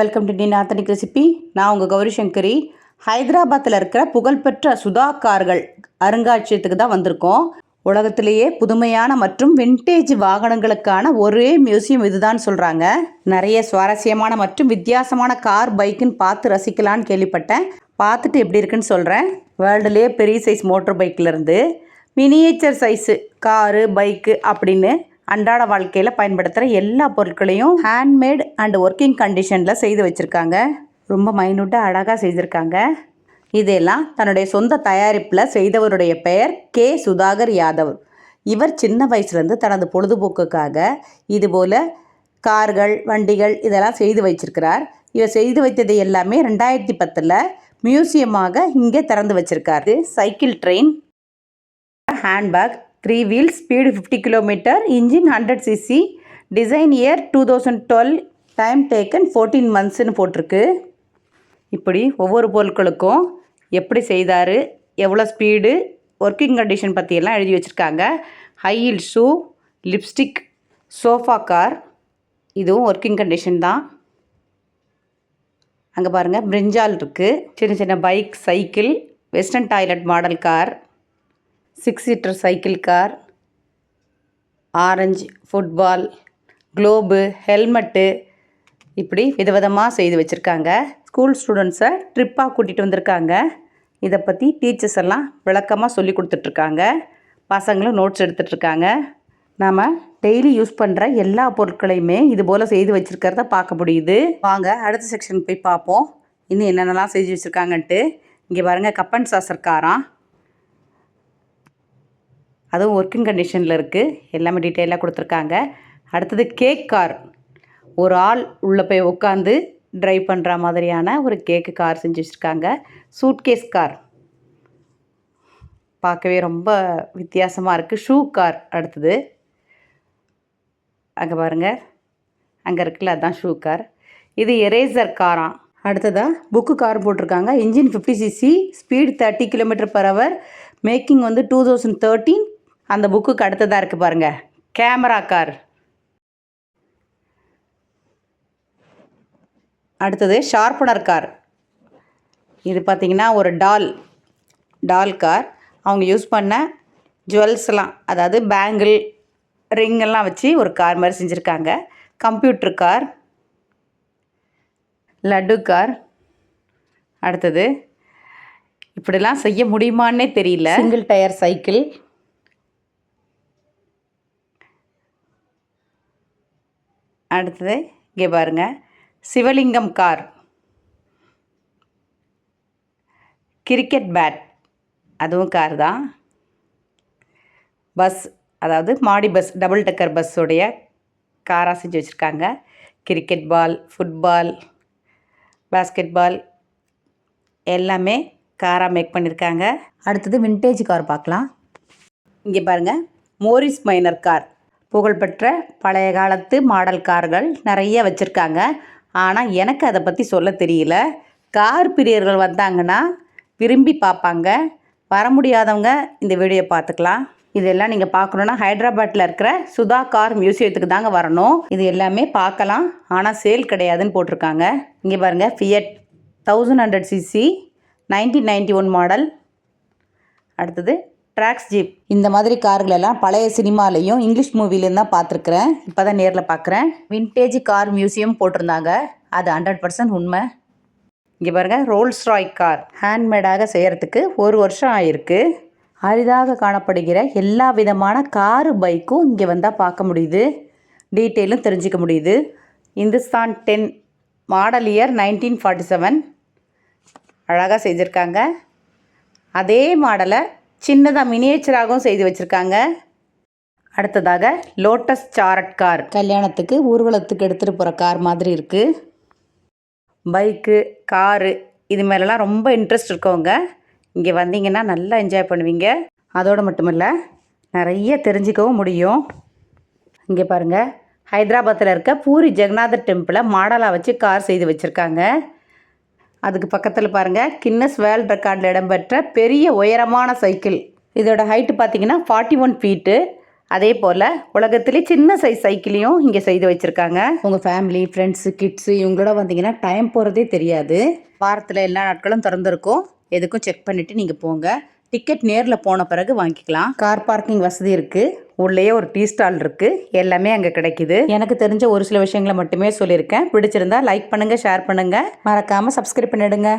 Welcome to tin authentic recipe நான் உங்கள் கௌரி சங்கரி. ஹைதராபாத்தில் இருக்கிற புகழ்பெற்ற சுதா கார்கள் அருங்காட்சியகத்துக்கு தான் வந்திருக்கோம். உலகத்திலேயே புதுமையான மற்றும் விண்டேஜ் வாகனங்களுக்கான ஒரே மியூசியம் இதுதான் சொல்கிறாங்க நிறைய சுவாரஸ்யமான மற்றும் வித்தியாசமான கார் பைக்குன்னு பார்த்து ரசிக்கலான்னு கேள்விப்பட்டேன். பார்த்துட்டு எப்படி இருக்குன்னு சொல்கிறேன் வேர்ல்டுலேயே பெரிய சைஸ் மோட்டர் பைக்கிலேருந்து மினியேச்சர் சைஸு காரு பைக்கு அப்படின்னு அன்றாட வாழ்க்கையில் பயன்படுத்துகிற எல்லா பொருட்களையும் ஹேண்ட்மேட் அண்ட் ஒர்க்கிங் கண்டிஷனில் செய்து வச்சுருக்காங்க. ரொம்ப மைனூட்டாக அழகாக செய்திருக்காங்க. இதெல்லாம் தன்னுடைய சொந்த தயாரிப்பில் செய்தவருடைய பெயர் கே. சுதாகர் யாதவ். இவர் சின்ன வயசுலேருந்து தனது பொழுதுபோக்குக்காக இதுபோல் கார்கள் வண்டிகள் இதெல்லாம் செய்து வச்சிருக்கிறார். இவர் செய்து வைத்தது எல்லாமே ரெண்டாயிரத்தி பத்தில் மியூசியமாக இங்கே திறந்து வச்சிருக்காரு. Cycle train handbag three wheel speed fifty kilometre engine hundred CC design year two thousand twelve time taken fourteen மந்த்ஸ்னு போட்டிருக்கு. இப்படி ஒவ்வொரு பொருட்களுக்கும் எப்படி செய்தார் எவ்வளோ ஸ்பீடு ஒர்க்கிங் கண்டிஷன் பற்றியெல்லாம் எழுதி வச்சுருக்காங்க. High heel shoe lipstick sofa car இதுவும் ஒர்க்கிங் கண்டிஷன் தான். அங்கே பாருங்கள் பிரிஞ்சால் இருக்குது சின்ன சின்ன bike cycle western toilet model car six seater cycle car orange football globe helmet இப்படி விதவிதமாக செய்து வச்சுருக்காங்க. ஸ்கூல் ஸ்டூடெண்ட்ஸை ட்ரிப்பாக கூட்டிகிட்டு வந்திருக்காங்க. இதை பற்றி டீச்சர்ஸ் எல்லாம் விளக்கமாக சொல்லி கொடுத்துட்ருக்காங்க. பசங்களும் நோட்ஸ் எடுத்துகிட்ருக்காங்க நாம் டெய்லி யூஸ் பண்ணுற எல்லா பொருட்களையுமே இது போல் செய்து வச்சுருக்கிறத பார்க்க முடியுது. வாங்க அடுத்த செக்ஷன் போய் பார்ப்போம். இன்னும் என்னென்னலாம் செஞ்சு வச்சுருக்காங்கன்ட்டு. இங்கே பாருங்கள் கப்பன் சாசர் காராம் அதுவும் ஒர்க்கிங் கண்டிஷனில் இருக்குது எல்லாமே டீட்டெயிலாக கொடுத்துருக்காங்க. அடுத்தது கேக் கார் ஒரு ஆள் உள்ளே போய் உட்காந்து ட்ரைவ் பண்ணுற மாதிரியான ஒரு கேக்கு கார் செஞ்சு வச்சுருக்காங்க. சூட்கேஸ் கார் பார்க்கவே ரொம்ப வித்தியாசமாக இருக்குது ஷூ கார் அடுத்தது. அங்கே பாருங்கள் அங்கே இருக்குல்ல அதுதான் ஷூ கார் இது எரேசர் காராம் அடுத்ததாக புக்கு கார் போட்டிருக்காங்க. Engine fifty CC speed thirty kilometre per hour making வந்து டூ தௌசண்ட் தேர்ட்டீன் அந்த புக்குக்கு அடுத்ததாக இருக்குது பாருங்கள் கேமரா கார். அடுத்தது ஷார்ப்பனர் கார். இது பார்த்திங்கன்னா ஒரு டால் டால் கார். அவங்க யூஸ் பண்ண ஜுவல்ஸ்லாம் அதாவது பேங்கிள் ரிங் எல்லாம் வச்சு ஒரு கார் மாதிரி செஞ்சுருக்காங்க. Computer car laddu car. அடுத்தது இப்படிலாம் செய்ய முடியுமான்னே தெரியல. Single tyre cycle. அடுத்தது இங்கே பாருங்கள் சிவலிங்கம் கார். Cricket bat. அதுவும் கார் தான். பஸ் அதாவது மாடி பஸ் டபுள் டக்கர் பஸ்ஸுடைய காராக செஞ்சு வச்சுருக்காங்க. கிரிக்கெட் பால் ஃபுட்பால் பாஸ்கெட் பால் எல்லாமே காராக மேக் பண்ணியிருக்காங்க அடுத்தது வின்டேஜ் கார் பார்க்கலாம். இங்கே பாருங்கள் மோரிஸ் மைனர் கார். புகழ்பெற்ற பழைய காலத்து மாடல் கார்கள் நிறைய வச்சுருக்காங்க. ஆனால் எனக்கு அதை பற்றி சொல்ல தெரியல. கார் பிரியர்கள் வந்தாங்கன்னா விரும்பி பார்ப்பாங்க. வர முடியாதவங்க இந்த வீடியோ பார்த்துக்கலாம். இதெல்லாம் நீங்கள் பார்க்கணுன்னா ஹைதராபாத்தில் இருக்கிற சுதா கார் மியூசியத்துக்கு தாங்க வரணும். இது எல்லாமே பார்க்கலாம். ஆனால் சேல் கிடையாதுன்னு போட்டிருக்காங்க. இங்கே பாருங்கள் Fiat thousand hundred CC nineteen ninety one model அடுத்தது ட்ராக்ஸ் ஜீப் இந்த மாதிரி கார்கள் எல்லாம் பழைய சினிமாலையும் இங்கிலீஷ் மூவிலையும் தான் பார்த்துருக்குறேன். இப்போ தான் நேரில் பார்க்குறேன். வின்டேஜ் கார் மியூசியம் போட்டிருந்தாங்க. அது ஹண்ட்ரட் பர்சன்ட் உண்மை. இங்கே பாருங்கள் ரோல்ஸ் ராய் கார் ஹேண்ட்மேடாக செய்கிறதுக்கு ஒரு வருஷம் ஆயிருக்கு. அரிதாக காணப்படுகிற எல்லா விதமான காரு பைக்கும் இங்கே வந்தால் பார்க்க முடியுது. டீட்டெயிலும் தெரிஞ்சுக்க முடியுது. Hindustan ten model year nineteen forty seven அழகாக செஞ்சுருக்காங்க. அதே மாடலை சின்னதாக மினியேச்சராகவும் செய்து வச்சுருக்காங்க. அடுத்ததாக லோட்டஸ் சாரட் கார் கல்யாணத்துக்கு ஊர்வலத்துக்கு எடுத்துகிட்டு போகிற கார் மாதிரி இருக்குது பைக்கு காரு இது மேலெலாம் ரொம்ப இன்ட்ரெஸ்ட் இருக்கவங்க இங்கே வந்தீங்கன்னா நல்லா என்ஜாய் பண்ணுவீங்க. அதோடு மட்டுமில்ல நிறைய தெரிஞ்சுக்கவும் முடியும். இங்கே பாருங்கள் ஹைதராபாத்தில் இருக்க பூரி ஜெகநாதர் டெம்பிளை மாடலாக வச்சு கார் செய்து வச்சுருக்காங்க. அதுக்கு பக்கத்தில் பாருங்கள் கின்னஸ் வேர்ல்ட் ரெக்கார்டில் இடம்பெற்ற பெரிய உயரமான சைக்கிள் இதோட ஹைட்டு பார்த்தீங்கன்னா ஃபார்ட்டி ஒன் ஃபீட்டு அதே போல் உலகத்திலே சின்ன சைஸ் சைக்கிளையும் இங்கே செய்து வச்சுருக்காங்க. உங்கள் ஃபேமிலி ஃப்ரெண்ட்ஸு கிட்ஸு இவங்களோட வந்தீங்கன்னா டைம் போகிறதே தெரியாது. வாரத்தில் எல்லா நாட்களும் திறந்துருக்கும். எதுக்கும் செக் பண்ணிவிட்டு நீங்கள் போங்க. டிக்கெட் நேரில் போன பிறகு வாங்கிக்கலாம். கார் பார்க்கிங் வசதி இருக்குது உள்ளேயே ஒரு டீ ஸ்டால் இருக்குது எல்லாமே அங்கே கிடைக்குது. எனக்கு தெரிஞ்ச ஒரு சில விஷயங்களை மட்டுமே சொல்லியிருக்கேன். பிடிச்சிருந்தா லைக் பண்ணுங்கள் ஷேர் பண்ணுங்கள் மறக்காமல் சப்ஸ்கிரைப் பண்ணிடுங்க.